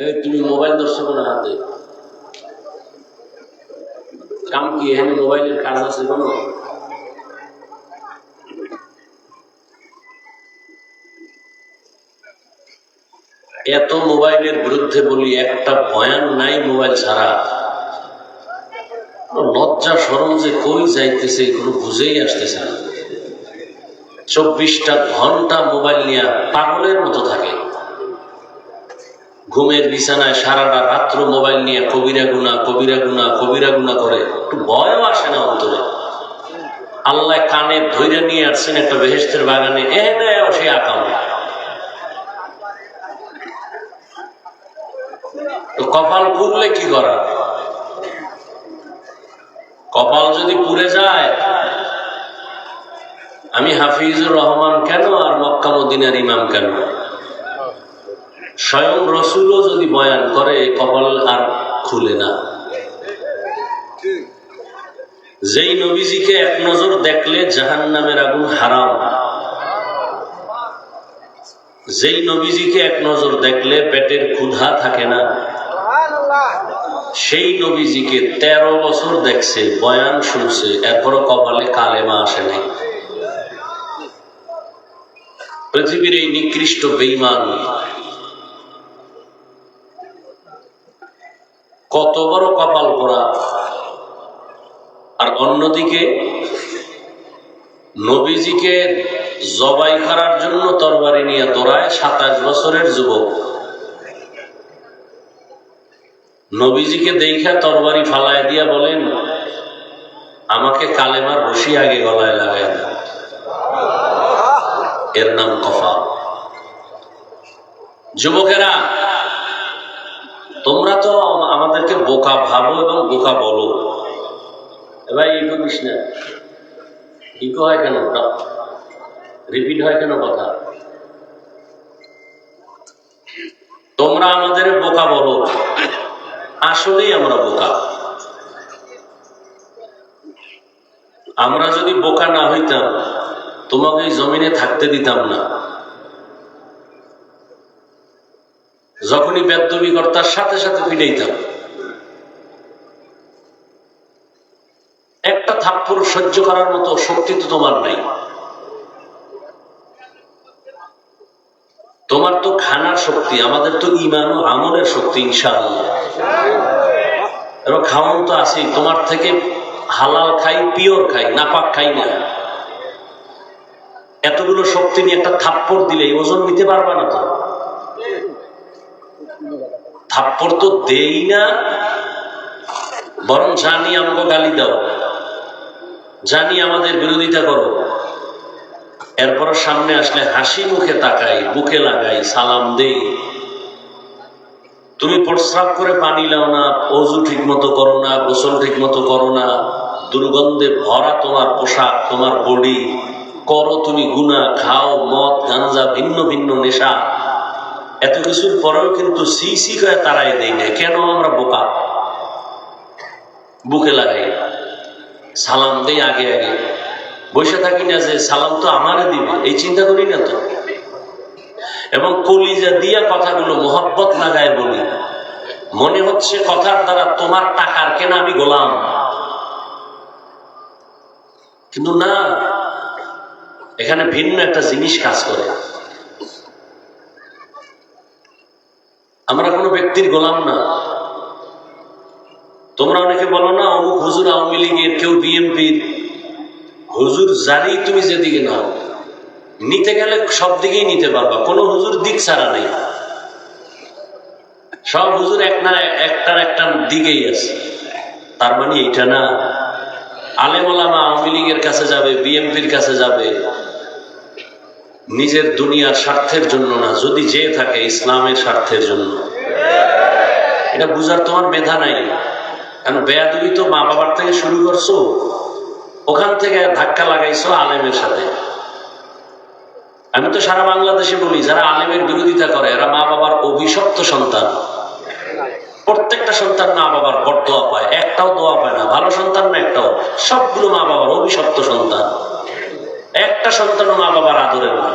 তুমি মোবাইল ধরছো কোনো হাতে। কাম কি, এখানে মোবাইলের কাজ আছে কোনো? এত মোবাইলের বিরুদ্ধে বলি, একটা বয়ান নাই মোবাইল ছাড়া। লজ্জা সরম যে কই যাইতেছে, কোনো বুঝেই আসতেছে না। চব্বিশটা ঘণ্টা মোবাইল নিয়ে পাগলের মতো থাকে। ঘুমের বিছানায় সারাটা রাত্র মোবাইল নিয়ে কবিরা গুনা কবিরা গুনা কবিরা গুনা করে একটু ভয়ও আসে না অন্তরে। আল্লাহ কানে ধৈর্য নিয়ে আসছেন একটা বেহেস্তের বাগানে এনে সে আকাম। তো কপাল পুড়লে কি করা? কপাল যদি পুড়ে যায়, আমি হাফিজুর রহমান কেন আর মক্কা মদিনার ইমাম কেন? স্বয়ং রসুলও যদি বয়ান করে, কপাল আর খুলে না। যেই নবীজিকে এক নজর দেখলে জাহান নামের আগুন হারাম। যেই নবীজিকে এক নজর দেখলে পেটের ক্ষুধা থাকে না। সেই নবীজিকে তেরো বছর দেখছে, বয়ান শুনছে এরপরও কপালে কালেমা আসে নাই। পৃথিবীর এই নিকৃষ্ট বেইমান বড় কপাল পরা আর অন্যদিকে, নবীজিকে জবাই করার জন্য তরবারি নিয়ে দৌড়ায় সাতাশ বছরের যুবক। নবীজিকে দেখা তরবারি ফালায় দিয়া বলেন, আমাকে কালেমার রশি আগে গলায় লাগাই দেন এর নাম কফা যুবকেরা তোমরা তো আমাদেরকে বোকা ভাবো এবং বোকা বলো। এবার ইকো করিস না। হয় কেন? রিপিট হয় কেন কথা? তোমরা আমাদের বোকা বলো। আসলেই আমরা বোকা। আমরা যদি বোকা না হইতাম, তোমাকে এই জমিনে থাকতে দিতাম না। যখনই বেদবি কর্তার সাথে সাথে ফিরাইতাম একটা থাপ্পড় সহ্য করার মতো শক্তি তো তোমার নাই। তোমার তো খানার শক্তি, আমাদের তো ইমান ও আমলের শক্তি, ইনশাআল্লাহ। এবং খাওয়ান তো আছেই, তোমার থেকে হালাল খাই, পিওর খাই, নাপাক খাই না। এতগুলো শক্তি নিয়ে একটা থাপ্পড় দিলে ওজন নিতে পারবা না তো? থাপ্পড় তো দেই না, বরং জানি আমাকে গালি দাও। জানি আমাদের বিরোধিতা করো। এরপর সামনে আসলে হাসি মুখে তাকাই, বুকে লাগাই, সালাম দেই। তুমি প্রস্রাব করে পানি লাও না, অজু ঠিক মতো করো না, গোসল ঠিক মতো করো না, দুর্গন্ধে ভরা তোমার পোশাক, তোমার বডি, করো তুমি গুনা খাও, মদ গাঞ্জা ভিন্ন ভিন্ন নেশা। এত কিছুর পরেও কিন্তু সি সি করে তারাই দেই না কেন আমরা বোকা? বুকে লাগাই। সালাম দেই আগে আগে। বসে থাকি না যে সালাম তো আমারে দিবে, এই চিন্তা করি না তো। এবং কলিজা দিয়া কথাগুলো মোহব্বত লাগায় বলি। মনে হচ্ছে কথার দ্বারা তোমার টাকার কেনা আমি গোলাম। কিন্তু না, এখানে ভিন্ন একটা জিনিস কাজ করে। আমরা কোনো ব্যক্তির গোলাম না। তোমরা অনেকে বলো, না, অমুক হুজুর আওয়ামী লীগের কেউ বিএনপির। হুজুর জানি তুমি যেদিকে নাও, নিতে গেলে সব দিকেই নিতে পারবা। কোনো হুজুর দিক ছাড়া নেই। সব হুজুর এক না, একটার একটা দিকেই আছে। তার মানে এইটা না। আলেমলামা আওয়ামী লীগের কাছে যাবে, বিএনপির কাছে যাবে। নিজের দুনিয়ার স্বার্থের জন্য না, যদি যে থাকে ইসলামের স্বার্থের জন্য। এটা বুঝার তোমার মেধা নাই। কারণ বেয়াদবি তো মা বাবার থেকে শুরু করছ? ওখান থেকে ধাক্কা লাগাইছো আলেমের সাথে। আমি তো সারা বাংলাদেশে বলি, যারা আলেমের বিরোধিতা করে, এরা মা বাবার অভিশপ্ত সন্তান। প্রত্যেকটা সন্তান মা বাবার বড় দোয়া পায়, একটাও দোয়া পায় না। ভালো সন্তান না একটাও। সবগুলো মা বাবার অভিশপ্ত সন্তান। একটা সন্তান মা বাবার আদরের না